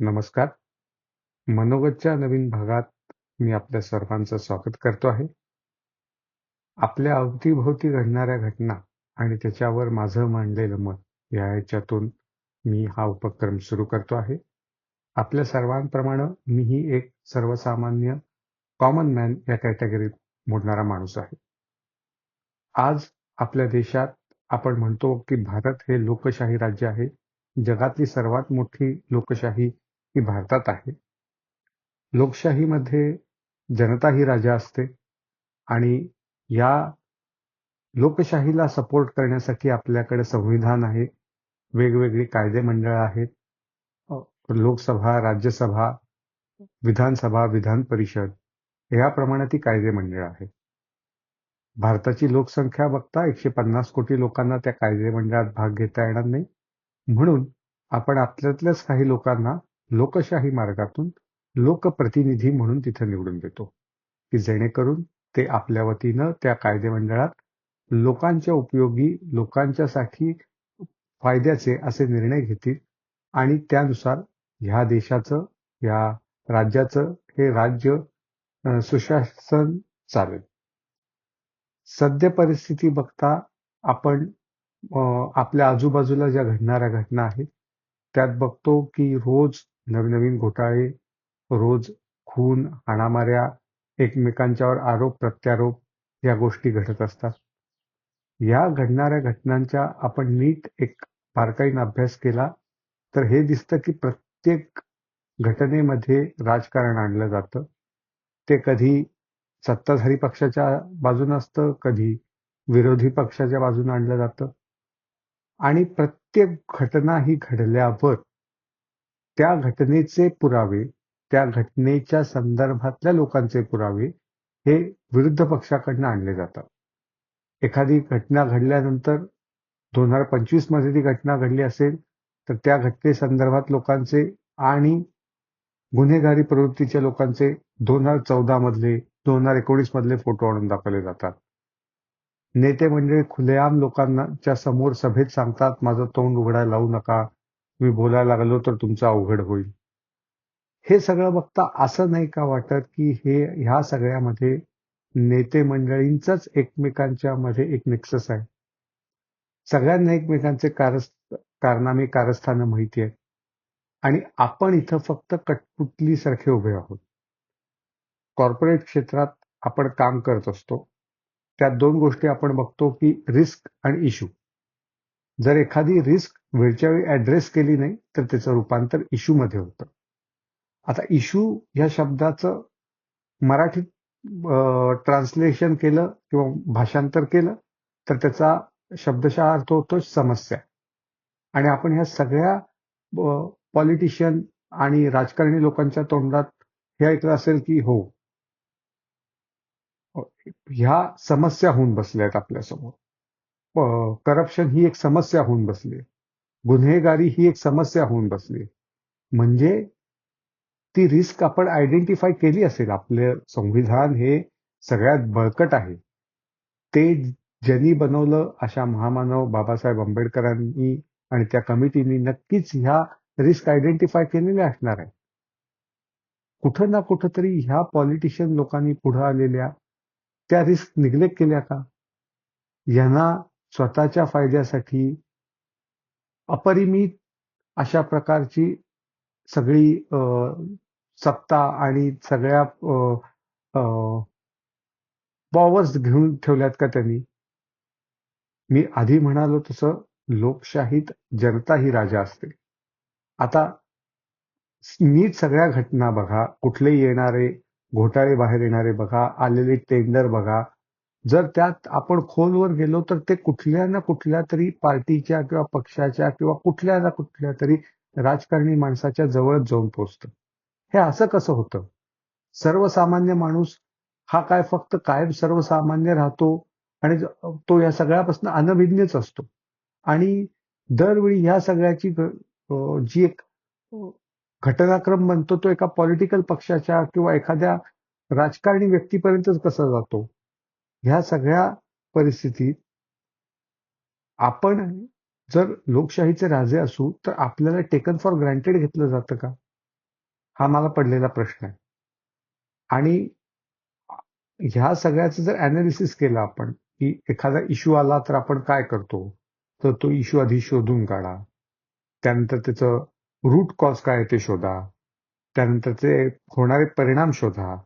नमस्कार. मनोगतच्या नवीन भागात मी आपल्या सर्वांचं स्वागत करतो आहे. आपल्या अवतीभोवती घडणाऱ्या घटना आणि त्याच्यावर माझं मांडलेलं मत या ह्याच्यातून मी हा उपक्रम सुरू करतो आहे. आपल्या सर्वांप्रमाणे मीही एक सर्वसामान्य कॉमन मॅन या कॅटेगरीत मोडणारा माणूस आहे. आज आपल्या देशात आपण म्हणतो की भारत हे लोकशाही राज्य आहे. जगातली सर्वात मोठी लोकशाही ही भारतात आहे. लोकशाहीमध्ये जनता ही राजा असते आणि या लोकशाहीला सपोर्ट करण्यासाठी आपल्याकडे संविधान आहे, वेगवेगळी कायदे मंडळ आहेत, लोकसभा, राज्यसभा, विधानसभा, विधान परिषद याप्रमाणे ती कायदे मंडळ आहे भारताची लोकसंख्या बघता एकशे पन्नास कोटी लोकांना त्या कायदे मंडळात भाग घेता येणार नाही. म्हणून आपण आपल्यातल्याच काही लोकांना लोकशाही मार्गातून लोकप्रतिनिधी म्हणून तिथं निवडून देतो. की जेणेकरून ते आपल्या वतीनं त्या कायदे मंडळात लोकांच्या उपयोगी लोकांच्यासाठी फायद्याचे असे निर्णय घेतील आणि त्यानुसार ह्या देशाचं या राज्याचं हे राज्य सुशासन चालेल. सद्य परिस्थिती बघता आपण आपल्या आजूबाजूला ज्या घडणाऱ्या घटना आहेत त्यात बघतो की रोज नवनवीन घोटाळे रोज खून हाणामाऱ्या एकमेकांच्यावर आरोप प्रत्यारोप या गोष्टी घडत असतात. या घडणाऱ्या घटनांच्या आपण नीट एक बारकाईनं अभ्यास केला तर हे दिसतं की प्रत्येक घटनेमध्ये राजकारण आणलं जातं. ते कधी सत्ताधारी पक्षाच्या बाजूनं असतं कधी विरोधी पक्षाच्या बाजूनं आणलं जातं. आणि प्रत्येक घटना ही घडल्यावर त्या घटनेचे पुरावे त्या घटनेच्या संदर्भातल्या लोकांचे पुरावे हे विरुद्ध पक्षाकडनं आणले जातात. एखादी घटना घडल्यानंतर दोन हजार पंचवीसमध्ये ती घटना घडली असेल तर त्या घटनेसंदर्भात लोकांचे आणि गुन्हेगारी प्रवृत्तीच्या लोकांचे दोन हजार चौदा मधले दोन हजार एकोणीस मधले फोटो आणून दाखवले जातात. नेते म्हणजे खुलेआम लोकांच्या समोर सभेत सांगतात माझं तोंड उघडायला लावू नका मी बोलायला लागलो तर तुमचं अवघड होईल. हे सगळं बघता असं नाही का वाटत की हे ह्या सगळ्यामध्ये नेते मंडळींचाच एकमेकांच्या मध्ये एक नेक्सस आहे. सगळ्यांना एकमेकांचे कारस कारनामे कारस्थानं माहिती आहेत. आणि आपण इथं फक्त कटपुतली सारखे उभे आहोत. कॉर्पोरेट क्षेत्रात आपण काम करत असतो. त्यात दोन गोष्टी आपण बघतो की रिस्क आणि इश्यू जर एखादी रिस्क वेळच्या वेळी ऍड्रेस केली नाही तर त्याचं रूपांतर इश्यू मध्ये होतं. आता इशू ह्या शब्दाचं मराठीत ट्रान्सलेशन केलं किंवा भाषांतर केलं तर त्याचा शब्दशः अर्थ होतो समस्या. आणि आपण ह्या सगळ्या पॉलिटिशियन आणि राजकारणी लोकांच्या तोंडात हे ऐकलं असेल की हो. ह्या समस्या होऊन बसल्या आहेत आपल्यासमोर करप्शन ही एक समस्या होऊन बसली आहे. गुन्हेगारी ही एक समस्या होऊन बसली. म्हणजे ती रिस्क आपण आयडेंटिफाय केली असेल. आपले संविधान हे सगळ्यात बळकट आहे. ते ज्यांनी बनवलं अशा महामानव बाबासाहेब आंबेडकरांनी आणि त्या कमिटीनी नक्कीच ह्या रिस्क आयडेंटिफाय केलेल्या असणार आहे कुठं ना कुठं तरी ह्या पॉलिटिशियन लोकांनी पुढे आलेल्या त्या रिस्क निग्लेक्ट केल्या का? यांना स्वतःच्या फायद्यासाठी अपरिमित अशा प्रकारची सगळी सत्ता आणि सगळ्या पॉवर्स घेऊन ठेवल्यात का त्यांनी? मी आधी म्हणालो तसं लोकशाहीत जनता ही राजा असते. आता नीट सगळ्या घटना बघा कुठले येणारे घोटाळे बाहेर येणारे बघा आलेले टेंडर बघा जर त्यात आपण खोलवर गेलो तर ते कुठल्या ना कुठल्या तरी पार्टीच्या किंवा पक्षाच्या किंवा कुठल्या ना कुठल्या तरी राजकारणी माणसाच्या जवळच जाऊन पोचतं हे असं कसं होतं? सर्वसामान्य माणूस हा काय फक्त कायम सर्वसामान्य राहतो आणि तो या सगळ्यापासून अनभिज्ञच असतो. आणि दरवेळी ह्या सगळ्याची जी एक घटनाक्रम बनतो तो एका पॉलिटिकल पक्षाच्या किंवा एखाद्या राजकारणी व्यक्तीपर्यंतच कसा जातो? ह्या सगळ्या परिस्थितीत आपण जर लोकशाहीचे राजे असू तर आपल्याला टेकन फॉर ग्रँटेड घेतलं जातं का? हा मला पडलेला प्रश्न आहे. आणि ह्या सगळ्याचं जर अनालिसिस केलं आपण की एखादा इश्यू आला तर आपण काय करतो? तर तो इश्यू आधी शोधून काढा. त्यानंतर त्याचं रूट कॉज काय आहे ते शोधा. त्यानंतर ते होणारे परिणाम शोधा.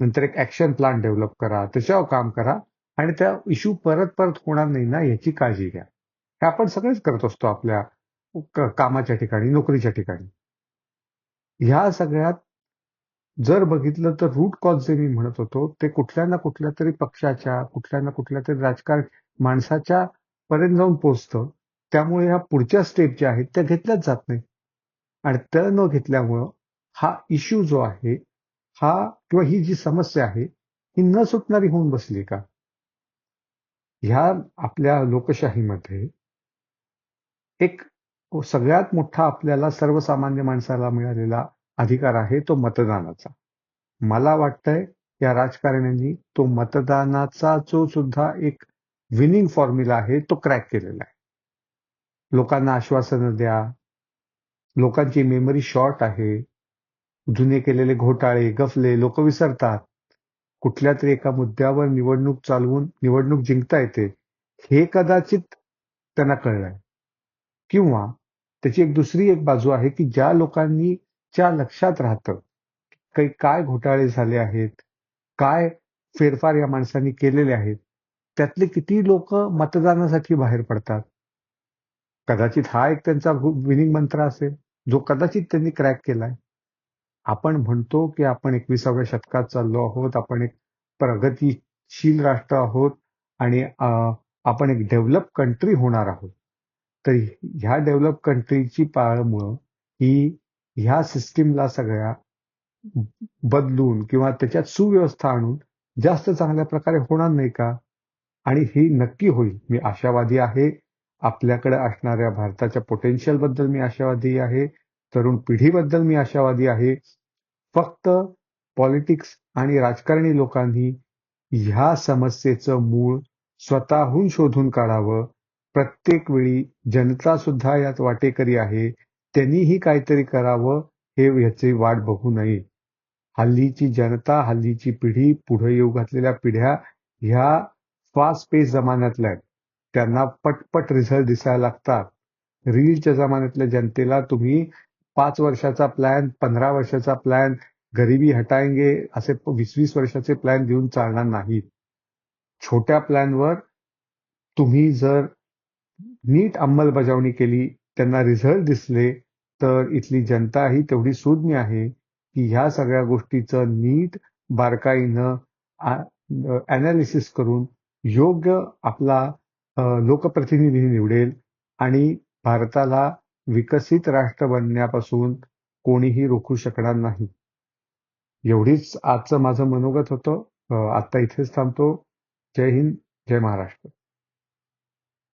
नंतर एक ऍक्शन प्लॅन डेव्हलप करा त्याच्यावर काम करा आणि त्या इश्यू परत परत होणार नाही ना याची काळजी घ्या. हे आपण सगळेच करत असतो आपल्या कामाच्या ठिकाणी नोकरीच्या ठिकाणी. ह्या सगळ्यात जर बघितलं तर रूट कॉज जे मी म्हणत होतो ते कुठल्या ना कुठल्या तरी पक्षाच्या कुठल्या ना कुठल्या तरी राजकारण माणसाच्या पर्यंत जाऊन पोचतं त्यामुळे ह्या पुढच्या स्टेप ज्या आहेत त्या घेतल्याच जात नाही आणि त्या न घेतल्यामुळं हा इश्यू जो आहे हा किंवा ही जी समस्या आहे ही न सुटणारी होऊन बसली का? ह्या आपल्या लोकशाहीमध्ये एक सगळ्यात मोठा आपल्याला सर्वसामान्य माणसाला मिळालेला अधिकार आहे तो मतदानाचा. मला वाटतंय या राजकारण्यांनी तो मतदानाचा जो सुद्धा एक विनिंग फॉर्म्युला आहे तो क्रॅक केलेला आहे. लोकांना आश्वासनं द्या. लोकांची मेमरी शॉर्ट आहे. जुने केलेले घोटाळे गफले लोक विसरतात. कुठल्या तरी एका मुद्द्यावर निवडणूक चालवून निवडणूक जिंकता येते हे कदाचित त्यांना कळलंय. किंवा त्याची एक दुसरी एक बाजू आहे की ज्या लोकांनी च्या लक्षात राहतं काही काय घोटाळे झाले आहेत काय फेरफार या माणसांनी केलेले आहेत त्यातले किती लोक मतदानासाठी बाहेर पडतात? कदाचित हा एक त्यांचा विनिंग मंत्र असेल जो कदाचित त्यांनी क्रॅक केलाय. आपण म्हणतो की आपण एकविसाव्या शतकात चाललो आहोत आपण एक प्रगतीशील राष्ट्र आहोत आणि आपण एक डेव्हलप कंट्री होणार आहोत. तर ह्या डेव्हलप कंट्रीची पाळमुळं ही ह्या सिस्टीमला सगळ्या बदलून किंवा त्याच्यात सुव्यवस्था आणून जास्त चांगल्या प्रकारे होणार नाही का? आणि ही नक्की होईल. मी आशावादी आहे. आपल्याकडे असणाऱ्या भारताच्या पोटेन्शियलबद्दल मी आशावादी आहे. तरुण पिढीबद्दल मी आशावादी आहे. फक्त पॉलिटिक्स आणि राजकारणी लोकांनी ह्या समस्येचं मूळ स्वतःहून शोधून काढावं. प्रत्येक वेळी जनता सुद्धा यात वाटेकरी आहे. त्यांनीही काहीतरी करावं हे याची वाट बघू नये. हल्लीची जनता हल्लीची पिढी पुढे येऊ घातलेल्या पिढ्या ह्या फास्ट पेस जमान्यातल्या आहेत. त्यांना पटपट रिझल्ट दिसायला लागतात. रीलच्या जमान्यातल्या जनतेला तुम्ही पाच वर्षाचा प्लॅन पंधरा वर्षाचा प्लॅन गरिबी हटाएंगे असे वीस वीस वर्षाचे प्लॅन देऊन चालणार नाहीत छोट्या प्लॅनवर तुम्ही जर नीट अंमलबजावणी केली त्यांना रिझल्ट दिसले तर इथली जनता ही तेवढी सुज्ञ आहे की ह्या सगळ्या गोष्टीचं नीट बारकाईनं अनालिसिस करून योग्य आपला लोकप्रतिनिधी निवडेल आणि भारताला विकसित राष्ट्र बनण्यापासून कोणीही रोखू शकणार नाही. एवढीच आजचं माझं मनोगत होतं. आता इथेच थांबतो. जय हिंद जय महाराष्ट्र.